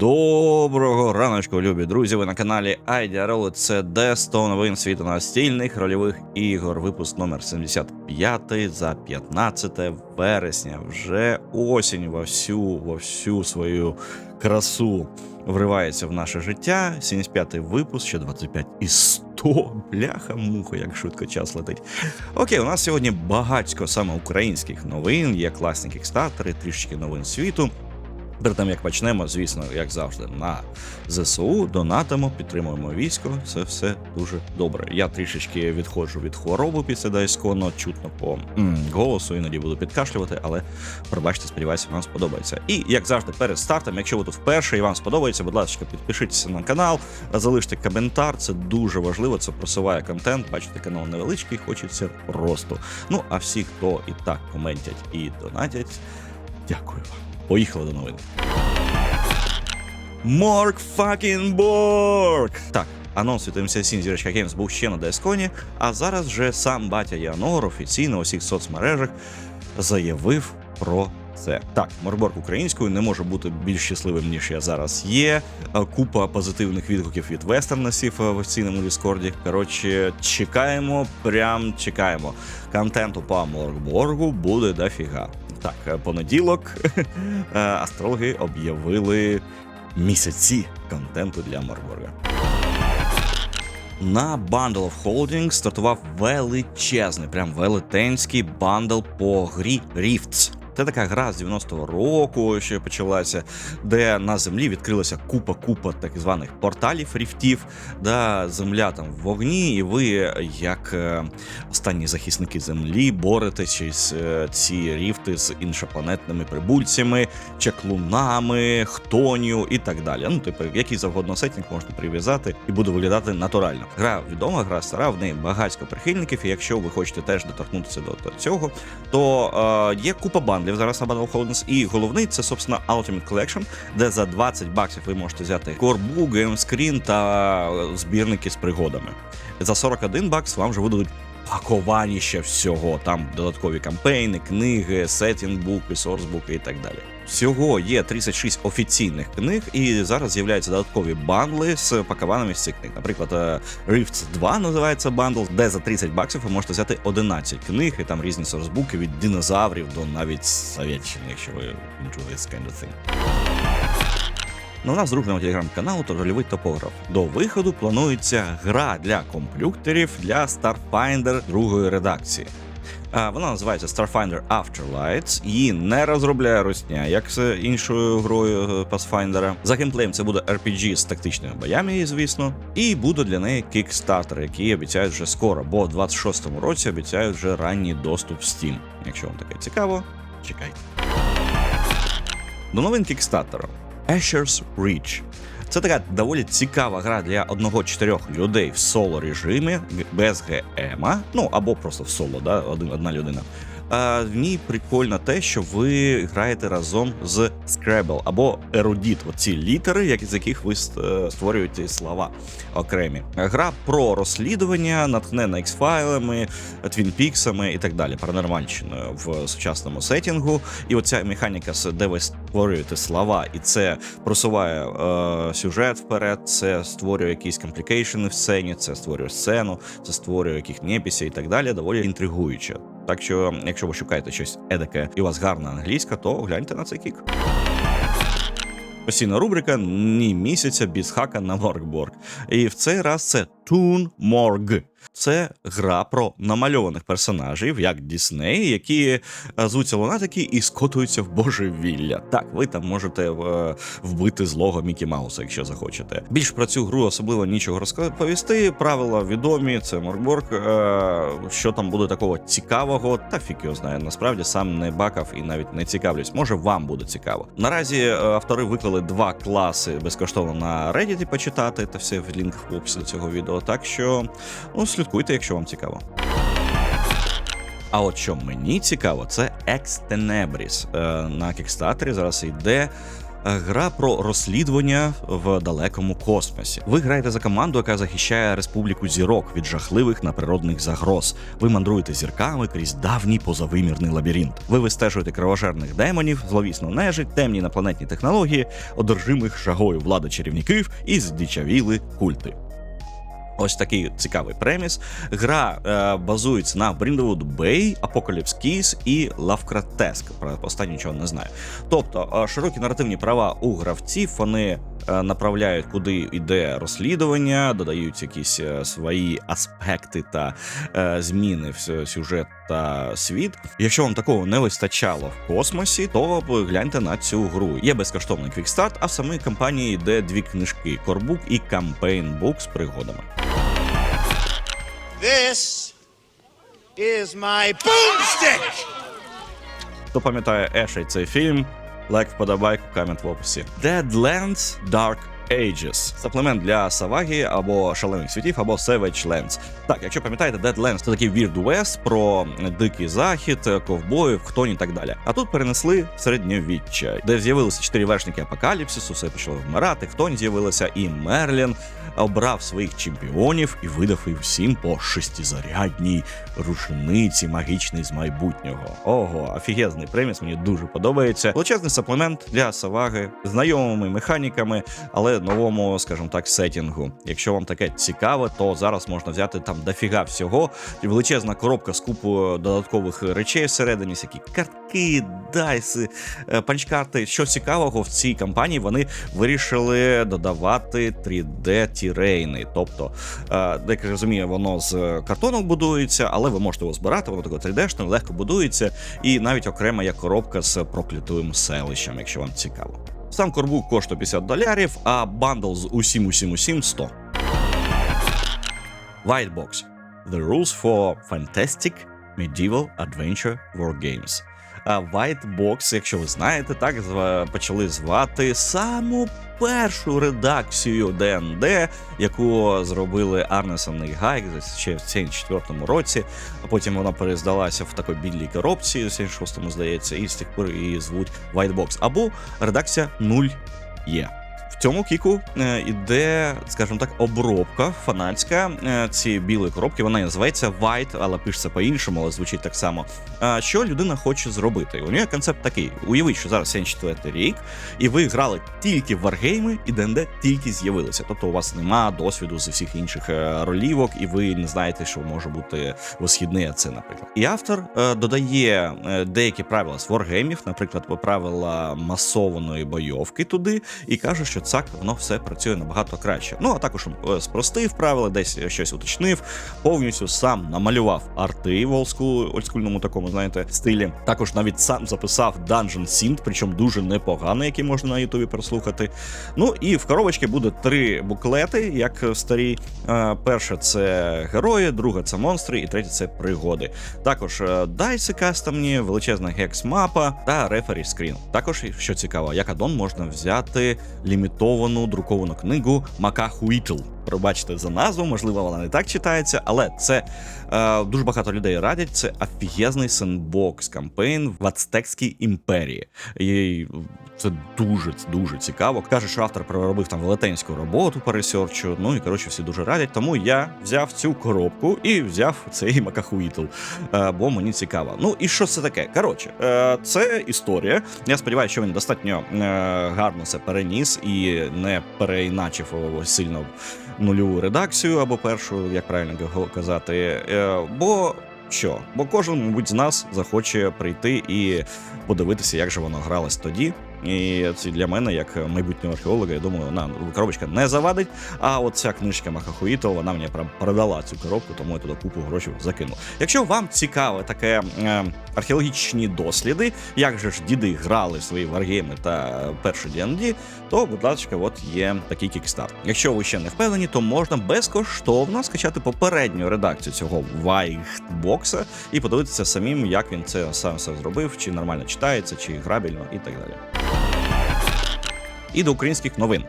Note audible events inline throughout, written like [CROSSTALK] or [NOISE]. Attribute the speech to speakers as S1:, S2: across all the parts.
S1: Доброго раночку, любі друзі. Ви на каналі Айдіарол. Це де 100 новин світу настільних рольових ігор. Випуск номер 75 за 15 вересня. Вже осінь во всю, во всю свою красу вривається в наше життя. 75-й випуск, ще 25 і 100. Бляха, муха, як швидко час летить. Окей, у нас сьогодні багатько саме українських новин, є класні кікстартери, трішечки новин світу. Перед тим як почнемо, звісно, як завжди, на ЗСУ донатимо, підтримуємо військо. Це все дуже добре. Я трішечки відходжу від хвороби після Дайскону, чутно по голосу, іноді буду підкашлювати, але пробачте, сподіваюся, вам сподобається. І як завжди, перед стартом, якщо ви тут вперше і вам сподобається, будь ласка, підпишіться на канал, залиште коментар. Це дуже важливо. Це просуває контент. Бачите, канал невеличкий, хочеться росту. Ну а всі, хто і так коментять і донатять, дякую вам. Поїхали до новин. Морк факін Борг! Так, анонс від MC7 Зірочка Games був ще на Десконі, а зараз вже сам батя Янор офіційно у всіх соцмережах заявив про це. Так, Морборг українською не може бути більш щасливим, ніж я зараз є. Купа позитивних відгуків від вестернесів в офіційному Діскорді. Коротше, чекаємо, прям чекаємо. Контенту по Моргборгу буде дофіга. Так, е, понеділок [LAUGHS] е, астрологи об'явили місяці контенту для Марбурга. На Bundle of Holdings стартував величезний, прям велетенський бандл по грі Rifts. Це така гра з 90-го року, що почалася, де на землі відкрилася купа-купа так званих порталів ріфтів, де земля там в вогні, і ви, як е, останні захисники землі, боретесь через е, ці ріфти з іншопланетними прибульцями, чаклунами, хтоню і так далі. Ну, типу, який завгодно сетінг можна прив'язати і буде виглядати натурально. Гра відома, гра стара, в неї багатько прихильників. І якщо ви хочете теж доторкнутися до, до цього, то е, є купа бандлів зараз на Battle Holdings. І головний це, собственно, Ultimate Collection, де за 20 баксів ви можете взяти корбу, геймскрін та е, збірники з пригодами. За 41 бакс вам вже видадуть пакованіще всього. Там додаткові кампейни, книги, сеттінг-буки, сорсбуки і так далі. Всього є 36 офіційних книг, і зараз з'являються додаткові бандли з пакованими з цих книг. Наприклад, е, Rifts 2 називається бандл, де за 30 баксів ви можете взяти 11 книг, і там різні сорсбуки від динозаврів до навіть Совєтщини, якщо ви enjoy this kind of thing. На нас другого телеграм-каналу та рольовий топограф. До виходу планується гра для комп'ютерів для Starfinder другої редакції. Вона називається Starfinder Afterlights. Її не розробляє Русня, як з іншою грою е, Pathfinder. За геймплеєм це буде RPG з тактичними боями, звісно, і буде для неї Kickstarter, який обіцяють вже скоро, бо в 26-му році обіцяють вже ранній доступ в Steam. Якщо вам таке цікаво, чекайте. До новин Kickstarter. Asher's Reach. Це така доволі цікава гра для одного-чотирьох людей в соло режимі без ГМа, ну або просто в соло, да, один, одна людина. А в ній прикольно те, що ви граєте разом з Scrabble або Erudit, оці літери, як з яких ви е, створюєте слова окремі. Гра про розслідування, натхнена X-файлами, твінпіксами і так далі, паранормальщиною в сучасному сетінгу. І оця механіка, де ви створюєте слова, і це просуває е, сюжет вперед, це створює якісь комплікейшени в сцені, це створює сцену, це створює яких непісів і так далі. Доволі інтригуюче. Так що, якщо ви шукаєте щось едаке і у вас гарна англійська, то гляньте на цей кік. Постійна рубрика ні місяця без хака на Моргборг. І в цей раз це Тун Morg. Це гра про намальованих персонажів, як Дісней, які е, звуться лунатики і скотуються в божевілля. Так, ви там можете е, вбити злого Мікі Мауса, якщо захочете. Більш про цю гру особливо нічого розповісти. Правила відомі, це Моркборг. Е, Що там буде такого цікавого, та фік його знає. Насправді сам не бакав і навіть не цікавлюсь. Може, вам буде цікаво. Наразі автори виклали два класи безкоштовно на Reddit почитати, та все в лінк в описі до цього відео. Так що ну, слідкуйте, якщо вам цікаво. А от що мені цікаво, це Extenebris. Е, на кікстартері зараз йде Гра про розслідування в далекому космосі. Ви граєте за команду, яка захищає республіку зірок від жахливих наприродних загроз. Ви мандруєте зірками крізь давній позавимірний лабіринт. Ви вистежуєте кровожерних демонів, зловісну нежить, темні інопланетні технології, одержимих жагою влади чарівників і здичавіли культи. Ось такий цікавий преміс. Гра е, базується на Brindlewood Bay, Apocalypse Keys і Lovecraftesque. Про останнє нічого не знаю. Тобто е, широкі наративні права у гравців вони е, направляють, куди йде розслідування, додають якісь е, свої аспекти та е, зміни в сюжет та світ. Якщо вам такого не вистачало в космосі, то гляньте на цю гру. Є безкоштовний квікстарт, а в самій кампанії йде дві книжки: Корбук і Кампейнбук з пригодами.
S2: This is my boomstick!
S1: Хто пам'ятає Еша і цей фільм, лайк вподобайку, комент в описі. Deadlands Dark Ages. Саплемент для Савагі або шалених світів, або Savage Lands. Так, якщо пам'ятаєте, Deadlands це такий Weird West про дикий захід, ковбоїв, хтонь і так далі. А тут перенесли середньовіччя, де з'явилися чотири вершники апокаліпсису, все почало вмирати, хтонь з'явилася, і Мерлін обрав своїх чемпіонів і видав їм всім по шестизарядній рушниці магічний з майбутнього. Ого, офігезний преміс, мені дуже подобається. Величезний саплемент для Саваги, знайомими механіками, але новому, скажімо так, сетінгу. Якщо вам таке цікаве, то зараз можна взяти там дофіга всього. Величезна коробка з купою додаткових речей всередині, всякі картки, дайси, е, панчкарти. Що цікавого в цій кампанії вони вирішили додавати 3D-тірейни. Тобто, е, як я розумію, воно з картонок будується, але ви можете його збирати, воно таке 3D-шне, легко будується, і навіть окрема є коробка з проклятим селищем, якщо вам цікаво. Сам корбук коштує 50 долярів, а бандл з усім усім усім 100. Whitebox. The rules for fantastic medieval adventure war games. А Whitebox, якщо ви знаєте, так почали звати саму першу редакцію ДНД, яку зробили Арнесон і Гайк ще в 74-му році. А потім вона перездалася в такій білій коробці, в 76-му, здається, і з тих пор її звуть Whitebox. Або редакція 0 є. Цьому кіку е, іде, скажімо так, обробка фанатська е, цієї білої коробки. Вона називається White, але пишеться по-іншому, але звучить так само. Що людина хоче зробити? У нього концепт такий: уявіть, що зараз 74 рік, і ви грали тільки в варгейми, і ДНД тільки з'явилися. Тобто у вас нема досвіду з усіх інших е, ролівок, і ви не знаєте, що може бути висхідний АЦ, наприклад. І автор додає деякі правила з варгеймів, наприклад, правила масованої бойовки туди, і каже, що цак воно все працює набагато краще. Ну а також е, спростив правила, десь щось уточнив, повністю сам намалював арти в олдскул, олдскульному такому, знаєте, стилі. Також навіть сам записав Dungeon Synth, причому дуже непоганий, який можна на Ютубі прослухати. Ну і в коробочці буде три буклети, як старі. Е, Перше це герої, друге це монстри, і третє це пригоди. Також е, дайси кастомні, величезна гекс-мапа та рефері скрін. Також, що цікаво, як аддон можна взяти лімітовану друковану книгу Макахуїтл. Пробачте за назву, можливо, вона не так читається, але це е, дуже багато людей радять. Це офігезний сендбокс кампейн в Ацтекській імперії. І це дуже дуже цікаво. Каже, що автор проробив там велетенську роботу по ресерчу. Ну і коротше, всі дуже радять. Тому я взяв цю коробку і взяв цей Макахуїтл, е, бо мені цікаво. Ну і що це таке? Коротше, е, це історія. Я сподіваюся, що він достатньо е, гарно це переніс і не переіначив сильно нульову редакцію або першу, як правильно казати. Е, бо що? Бо кожен, мабуть, з нас захоче прийти і подивитися, як же воно гралось тоді. І це для мене, як майбутнього археолога, я думаю, вона коробочка не завадить. А от ця книжка Махахуїтл, вона мені прям продала цю коробку, тому я туди купу грошей закинув. Якщо вам цікаве таке е, археологічні досліди, як же ж діди грали свої варгейми та першу D&D, то, будь ласка, от є такий кікстарт. Якщо ви ще не впевнені, то можна безкоштовно скачати попередню редакцію цього Вайхтбокса і подивитися самим, як він це сам все зробив, чи нормально читається, чи грабельно і так далі. І до українських новин.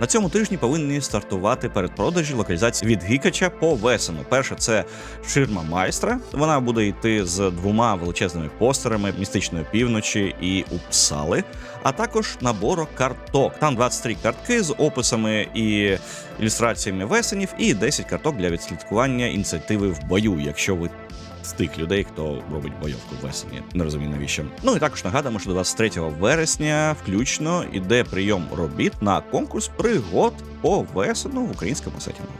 S1: На цьому тижні повинні стартувати передпродажі локалізації від Гікача по весену. Перше це ширма майстра. Вона буде йти з двома величезними постерами містичної півночі і Упсали, а також набору карток. Там 23 картки з описами і ілюстраціями весенів, і 10 карток для відслідкування ініціативи в бою, якщо ви. З тих людей, хто робить бойовку весені, не розумію навіщо. Ну і також нагадуємо, що до 23 вересня включно іде прийом робіт на конкурс пригод по весену в українському сетінгу.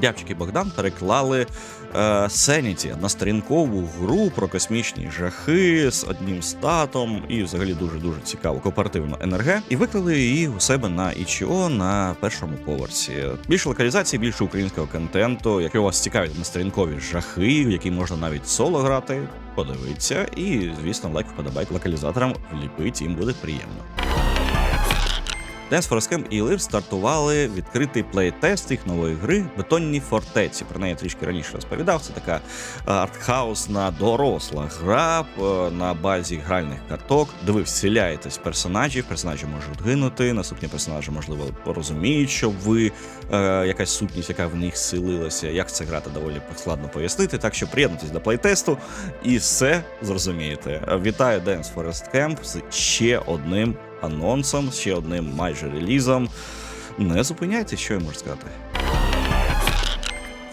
S1: Дявчик і Богдан переклали Sanity на сторінкову гру про космічні жахи з одним статом і взагалі дуже дуже цікаву кооперативну НРГ. І виклали її у себе на Itch.io на першому поверсі. Більше локалізації, більше українського контенту. Якщо вас цікавить насторінкові жахи, в які можна навіть соло грати, подивіться. І звісно, лайк вподобайк локалізаторам вліпить, їм буде приємно. Camp і Лир стартували відкритий плейтест їх нової гри Бетонні фортеці. Про неї я трішки раніше розповідав. Це така е, артхаусна доросла гра е, на базі гральних карток, де ви вселяєтесь в персонажів, персонажі можуть гинути. Наступні персонажі, можливо, порозуміють, що ви е, якась сутність, яка в них силилася. Як це грати доволі складно пояснити. Так що приєднуйтесь до плейтесту і все зрозумієте. Вітаю Dance Forest Camp з ще одним анонсом, ще одним майже релізом. Не зупиняйтесь, що я можу сказати.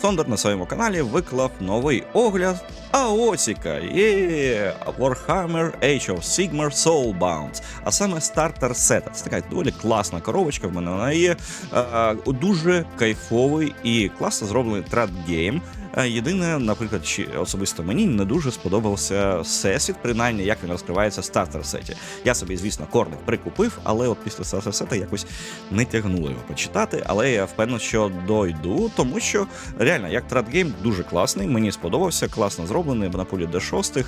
S1: Сондер на своєму каналі виклав новий огляд Аосіка є Warhammer Age of Sigmar Soulbound, а саме стартер сета. Це така доволі класна коробочка. В мене вона є е, дуже кайфовий і класно зроблений трад-гейм. Е, Єдине, наприклад, чи особисто мені не дуже сподобався всесвіт, принаймні як він розкривається в стартер сеті. Я собі, звісно, корник прикупив, але от після стартер сета якось не тягнуло його почитати. Але я впевнений, що дойду, тому що реально як трат-гейм дуже класний. Мені сподобався, класно зроблений на полі Д6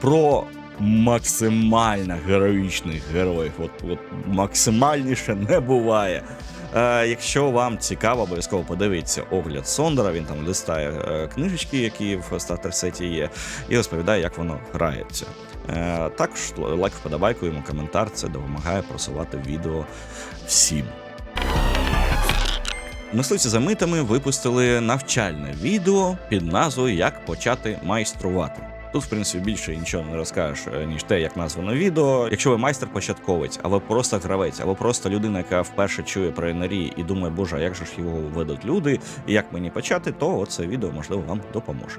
S1: про. Максимально героїчних героїв, от, от максимальніше не буває. Е, якщо вам цікаво, обов'язково подивіться огляд Сондера. Він там листає е, книжечки, які в стартер сеті є, і розповідає, як воно грається. Е, також лайк вподобайку, йому коментар. Це допомагає просувати відео всім. Мисливці за митами випустили навчальне відео під назвою Як почати майструвати. Тут, в принципі, більше нічого не розкажеш, е, ніж те, як названо відео. Якщо ви майстер-початковець, або просто гравець, або просто людина, яка вперше чує про НРІ і думає, боже, а як же ж його ведуть люди, і як мені почати, то це відео можливо вам допоможе.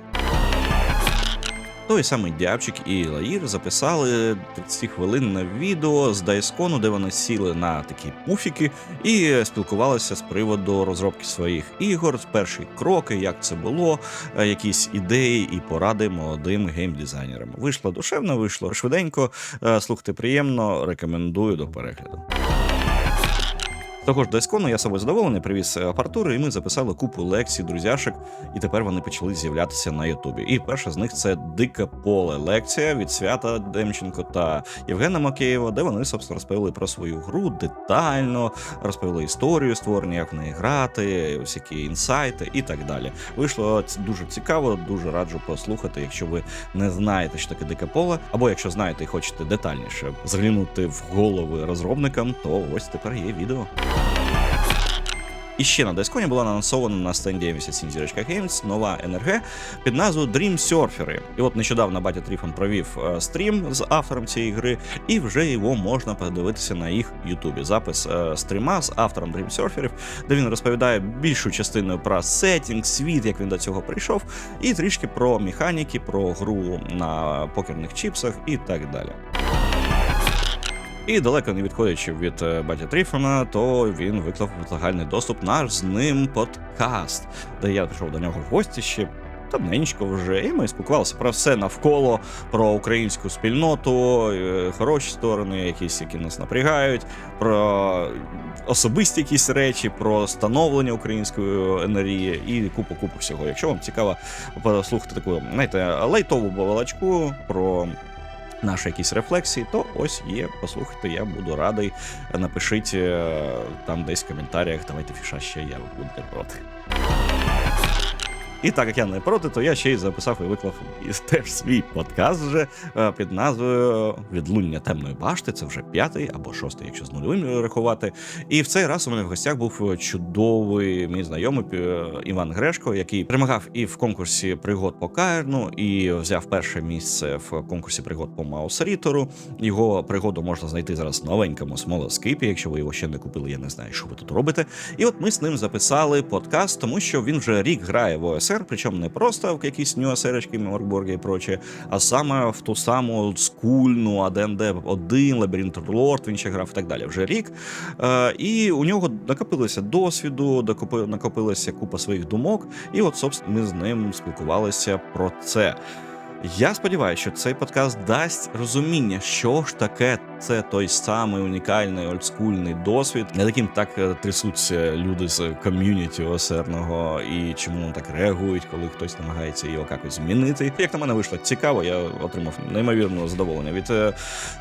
S1: Той самий Дябчик і Лаїр записали 30 хвилинне відео з Дайскону, де вони сіли на такі пуфіки і спілкувалися з приводу розробки своїх ігор, перші кроки, як це було, е, якісь ідеї і поради молодим геймдизайнерам. Вийшло душевно, вийшло швиденько. е, Слухайте приємно, рекомендую до перегляду. Того ж Дайскону я собою задоволений, привіз е, апаратури, і ми записали купу лекцій, друзяшек, і тепер вони почали з'являтися на Ютубі. І перша з них це Дике поле лекція від свята Демченко та Євгена Макеєва, де вони собственно розповіли про свою гру детально, розповіли історію створення, як в неї грати, всякі інсайти і так далі. Вийшло дуже цікаво, дуже раджу послухати, якщо ви не знаєте, що таке дике поле, або якщо знаєте і хочете детальніше заглянути в голови розробникам, то ось тепер є відео. І ще на Дайсконі була анонсована на стенді місяці зірочка Games нова НРГ під назвою Dream Surfer. І от нещодавно Батя Тріфон провів е, стрім з автором цієї гри, і вже його можна подивитися на їх Ютубі. Запис е, стріма з автором Dream Surferів, де він розповідає більшу частину про сетінг, світ, як він до цього прийшов, і трішки про механіки, про гру на покерних чіпсах і так далі. І далеко не відходячи від е, батя Тріфона, то він виклав загальний доступ наш з ним подкаст, де я прийшов до нього в гості ще давненько вже, і ми спілкувалися про все навколо, про українську спільноту, е, хороші сторони, якісь, які нас напрягають, про особисті якісь речі, про становлення української енергії і купу купу всього. Якщо вам цікаво послухати таку, знаєте, лайтову балачку про наші якісь рефлексії, то ось є. Послухайте, я буду радий. Напишіть е, там десь в коментарях, давайте фіша ще я буду проти. І так як я не проти, то я ще й записав і виклав і теж свій подкаст вже е, під назвою Відлуння темної башти. Це вже п'ятий або шостий, якщо з нульовим рахувати. І в цей раз у мене в гостях був чудовий мій знайомий е, Іван Грешко, який перемагав і в конкурсі пригод по Каерну, і взяв перше місце в конкурсі пригод по Маус Рітору. Його пригоду можна знайти зараз в новенькому смолоскипі. Якщо ви його ще не купили, я не знаю, що ви тут робите. І от ми з ним записали подкаст, тому що він вже рік грає в ОСР, причому не просто в якісь нюасерочки, Моркборги і проче, а саме в ту саму скульну, АДНД 1, Лабіринт Лорд, він ще грав і так далі. Вже рік. Е, і у нього накопилося досвіду, накопилася купа своїх думок. І от, собственно, ми з ним спілкувалися про це. Я сподіваюся, що цей подкаст дасть розуміння, що ж таке це той самий унікальний олдскульний досвід, над яким так е, трясуться люди з ком'юніті осерного, і чому так реагують, коли хтось намагається його якось змінити. Як на мене вийшло цікаво, я отримав неймовірне задоволення від е,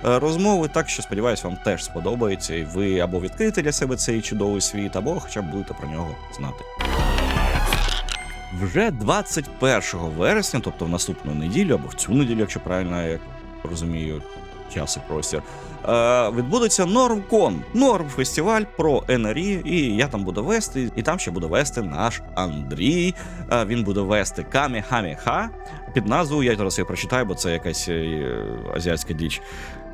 S1: е, розмови. Так що сподіваюся, вам теж сподобається, і ви або відкриєте для себе цей чудовий світ, або хоча б будете про нього знати. Вже 21 вересня, тобто в наступну неділю, або в цю неділю, якщо правильно я розумію, час і простір. Е, відбудеться Нормкон, Норм фестиваль про НРІ, і я там буду вести, і там ще буде вести наш Андрій. Е, він буде вести Камі-Хамі-Ха під назвою. Я зараз її прочитаю, бо це якась е, азіатська діч.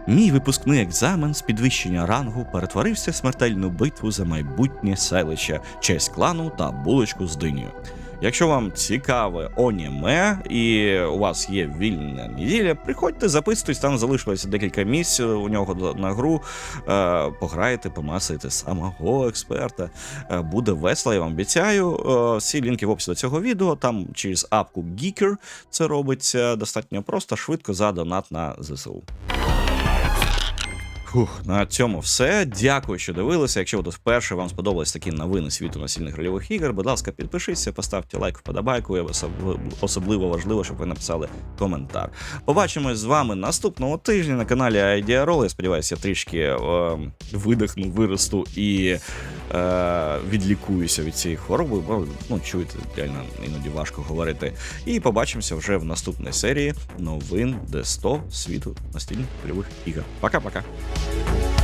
S1: Мій випускний екзамен з підвищення рангу перетворився в смертельну битву за майбутнє селище, честь клану та булочку з динею. Якщо вам цікаве оніме і у вас є вільна неділя, приходьте, записуйтесь, там залишилося декілька місць у нього на гру. Е, пограєте, помасаєте самого експерта. Е, буде весело, я вам обіцяю. Е, всі лінки в описі до цього відео. Там через апку Geeker це робиться достатньо просто, швидко за донат на ЗСУ. Фух, на цьому все. Дякую, що дивилися. Якщо ви вперше вам сподобались такі новини світу настільних рольових ігор, будь ласка, підпишіться, поставте лайк, вподобайку. Особливо важливо, щоб ви написали коментар. Побачимось з вами наступного тижня на каналі IDROL. Я сподіваюся, я трішки е, видихну, виросту і е, відлікуюся від цієї хвороби, бо ну чуєте, реально іноді важко говорити. І побачимося вже в наступній серії новин Д100 світу настільних рольових ігор. Пока-пока. Thank you.